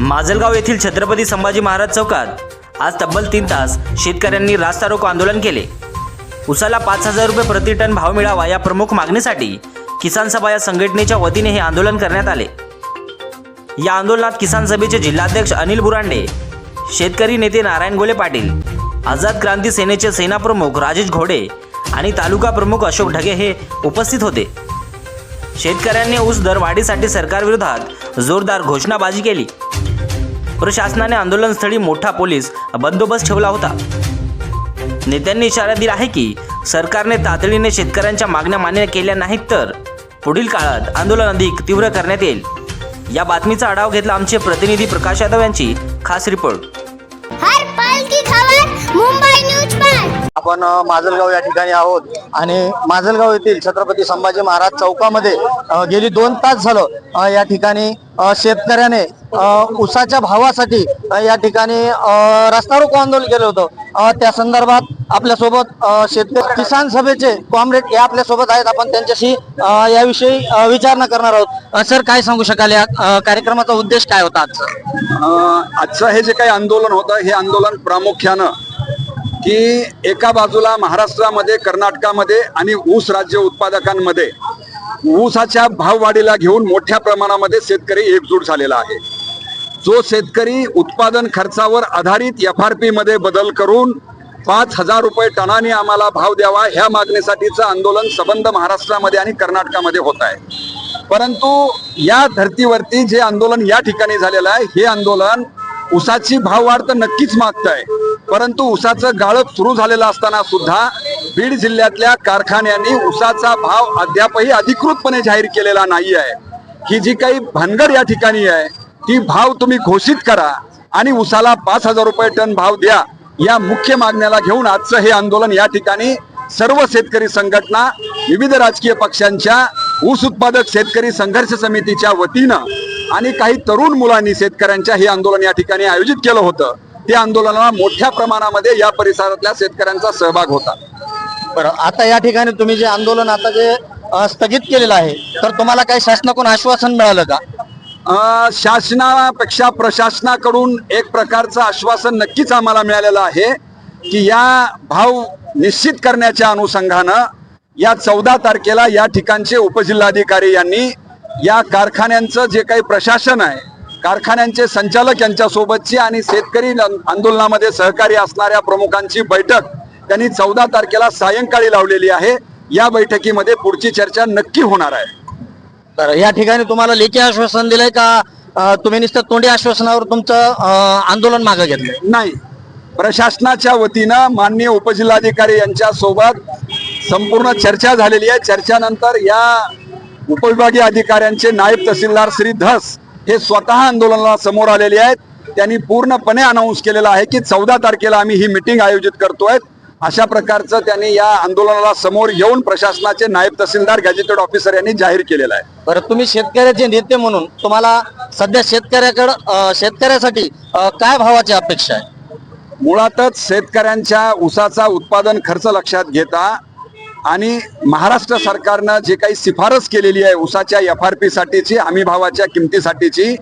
माजलगाव येथील छत्रपती संभाजी महाराज चौकात आज तब्बल तीन तास शेतकऱ्यांनी रास्ता रोको आंदोलन केले. उसाला पाच हजार रुपये प्रति टन भाव मिळावा या प्रमुख मागणीसाठी किसान सभा या संघटनेच्या वतीने हे आंदोलन करण्यात आले. या आंदोलनात किसान सभेचे जिल्हाध्यक्ष अनिल बुरांडे शेतकरी नेते नारायण गोले पाटील आझाद क्रांती सेनेचे सेनाप्रमुख राजेश घोडे आणि तालुका प्रमुख अशोक ढगे हे उपस्थित होते. शेतकऱ्यांनी ऊस दरवाढीसाठी सरकारविरोधात जोरदार घोषणाबाजी केली. प्रशासनाने आंदोलनस्थळी मोठा पोलीस बंदोबस्त ठेवला होता. नेत्यांनी इशारा दिला आहे की सरकारने तातडीने शेतकऱ्यांच्या मागण्या मान्य केल्या नाहीत तर पुढील काळात आंदोलन अधिक तीव्र करण्यात येईल. या बातमीचा आढावा घेतला आमचे प्रतिनिधी प्रकाश यादव यांची खास रिपोर्ट. आपण माजलगाव या ठिकाणी आहोत. आणि माजलगाव येथील छत्रपती संभाजी महाराज चौकामध्ये गेली दोन तास झालं या ठिकाणी शेतकऱ्याने उसाच्या भावासाठी या ठिकाणी रस्ता रोको आंदोलन केलं होतं. त्या संदर्भात आपल्यासोबत शेतकरी किसान सभेचे कॉम्रेड हे आपल्यासोबत आहेत. आपण त्यांच्याशी याविषयी विचारणा करणार आहोत. सर काय सांगू शकाल? या कार्यक्रमाचा उद्देश काय होता आजचा आजचं हे जे काही आंदोलन होतं हे आंदोलन प्रामुख्यानं की एका बाजूला महाराष्ट्रामध्ये कर्नाटकामध्ये आणि ऊस राज्य उत्पादकांमध्ये ऊसाच्या भाववाढीला घेऊन मोठ्या प्रमाणामध्ये शेतकरी एकजूट झालेला आहे. जो शेतकरी उत्पादन खर्चावर आधारित एफ आर पीमध्ये बदल करून पाच हजार रुपये टनाने आम्हाला भाव द्यावा ह्या मागणीसाठीचं आंदोलन सबंध महाराष्ट्रामध्ये आणि कर्नाटकामध्ये होत आहे. परंतु या धर्तीवरती जे आंदोलन या ठिकाणी झालेलं आहे हे आंदोलन उसाची भाववाढ तर नक्कीच मागताय. परंतु उसाचं गाळप सुरू झालेलं असताना सुद्धा बीड जिल्ह्यातल्या कारखान्यांनी उसाचा भाव अद्यापही अधिकृतपणे जाहीर केलेला नाही आहे. ही जी काही भानगड या ठिकाणी आहे ती भाव तुम्ही घोषित करा आणि उसाला पाच हजार रुपये टन भाव द्या या मुख्य मागण्याला घेऊन आजचं हे आंदोलन या ठिकाणी सर्व शेतकरी संघटना विविध राजकीय पक्षांच्या ऊस उत्पादक शेतकरी संघर्ष समितीच्या वतीनं आणि काही तरुण मुलांनी शेतकऱ्यांच्या हे आंदोलन या ठिकाणी आयोजित केलं होतं. त्या आंदोलनाला मोठ्या प्रमाणामध्ये या परिसरातल्या शेतकऱ्यांचा सहभाग होता. बरं आता या ठिकाणी तुम्ही जे आंदोलन आता जे स्थगित केलेलं आहे तर तुम्हाला काही शासनाकडून आश्वासन मिळालं का? शासनापेक्षा प्रशासनाकडून एक प्रकारचं आश्वासन नक्कीच आम्हाला मिळालेलं आहे की या भाव निश्चित करण्याच्या अनुषंगानं या चौदा तारखेला या ठिकाणचे उपजिल्हाधिकारी यांनी या कारखान्यांचं जे काही प्रशासन आहे कारखान्यांचे संचालक यांच्यासोबतची आणि शेतकरी आंदोलनामध्ये सहकारी असणाऱ्या प्रमुखांची बैठक त्यांनी चौदा तारखेला सायंकाळी लावलेली आहे. या बैठकीमध्ये पुढची चर्चा नक्की होणार आहे. तर या ठिकाणी तुम्हाला लेखी आश्वासन दिलंय का? तुम्ही नुसतं तोंडी आश्वासनावर तुमचं आंदोलन मागे घेतलंय? नाही. प्रशासनाच्या वतीनं माननीय उपजिल्हाधिकारी यांच्या सोबत संपूर्ण चर्चा झालेली आहे. चर्चानंतर या उपविभागीय अधिकाऱ्यांचे नायब तहसीलदार श्री धस हे स्वतः आंदोलनाला समोर आलेले आहेत. त्यांनी पूर्णपणे अनाऊन्स केलेलं आहे की चौदा तारखेला आम्ही ही मिटिंग आयोजित करतोय. अशा प्रकारचं त्यांनी या आंदोलनाला समोर येऊन प्रशासनाचे नायब तहसीलदार गॅजेटेड ऑफिसर यांनी जाहीर केलेलं आहे. बरं तुम्ही शेतकऱ्याचे नेते म्हणून तुम्हाला सध्या शेतकऱ्याकडं शेतकऱ्यासाठी काय भावाची अपेक्षा आहे? मुळातच शेतकऱ्यांच्या ऊसाचा उत्पादन खर्च लक्षात घेता आणि महाराष्ट्र सरकारनं जे काही शिफारस केलेली आहे ऊसाच्या एफ आर पी साठीची हमी भावाच्या किमतीसाठीची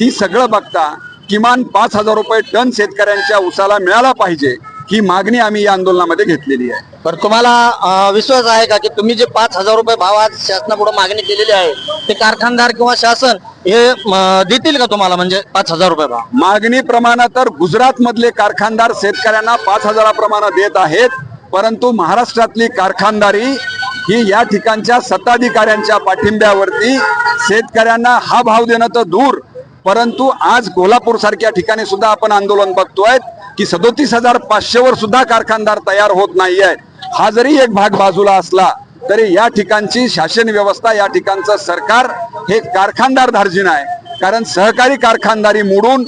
ती सगळं बघता किमान पाच हजार रुपये टन शेतकऱ्यांच्या ऊसाला मिळाला पाहिजे ही मागणी आम्ही या आंदोलनामध्ये घेतलेली आहे. बरं तुम्हाला विश्वास आहे का की तुम्ही जे पाच हजार रुपये भावात शासनापुढे मागणी केलेली आहे ते कारखानदार किंवा शासन हे देतील का तुम्हाला म्हणजे पाच हजार रुपये भाव? मागणीप्रमाणे तर गुजरात मधले कारखानदार शेतकऱ्यांना पाच हजाराप्रमाणे देत आहेत. परंतु महाराष्ट्रातली कारखानदारी ही या ठिकाणच्या सत्ताधिकाऱ्यांच्या पाठिंब्यावरती शेतकऱ्यांना हा भाव देणं तर दूर परंतु आज कोल्हापूर सारख्या ठिकाणी सुद्धा आपण आंदोलन बघतोय की सदोतीस हजार पाचशेवर सुद्धा कारखानदार तयार होत नाही आहेत हा जरी एक भाग बाजूला असला तरी या ठिकाणची शासन व्यवस्था या ठिकाणचं सरकार हे कारखानदार धार्जिन आहे. कारण सहकारी कारखानदारी मोडून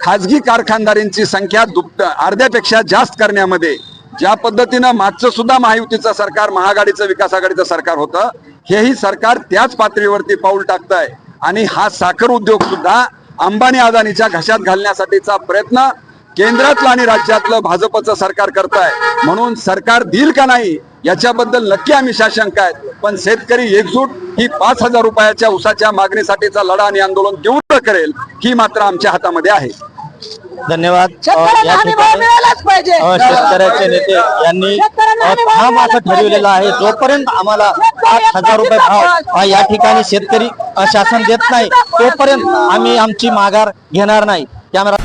खाजगी कारखानदारींची संख्या दुप्प अर्ध्यापेक्षा जास्त करण्यामध्ये ज्या पद्धतीनं मागचं सुद्धा महायुतीचं सरकार महाआघाडीचं विकास आघाडीचं सरकार होतं हेही सरकार त्याच पातळीवरती पाऊल टाकत आहे आणि हा साखर उद्योग सुद्धा अंबानी अदानीच्या घशात घालण्यासाठीचा प्रयत्न केंद्रातलं आणि राज्यातलं भाजपचं सरकार करत आहे म्हणून सरकार देईल का नाही याच्याबद्दल नक्की आम्ही साशंक आहेत. पण शेतकरी एकजूट ही पाच हजार रुपयाच्या उसाच्या मागणीसाठीचा लढा आणि आंदोलन तीव्र करेल ही मात्र आमच्या हातामध्ये आहे. धन्यवाद. या ठिकाणी शेतकऱ्याचे नेते यांनी ठाम असं ठरविलेलं आहे. जोपर्यंत आम्हाला पाच हजार रुपये भाव या ठिकाणी शेतकरी शासन देत नाही तोपर्यंत आम्ही आमची माघार घेणार नाही. कॅमेरा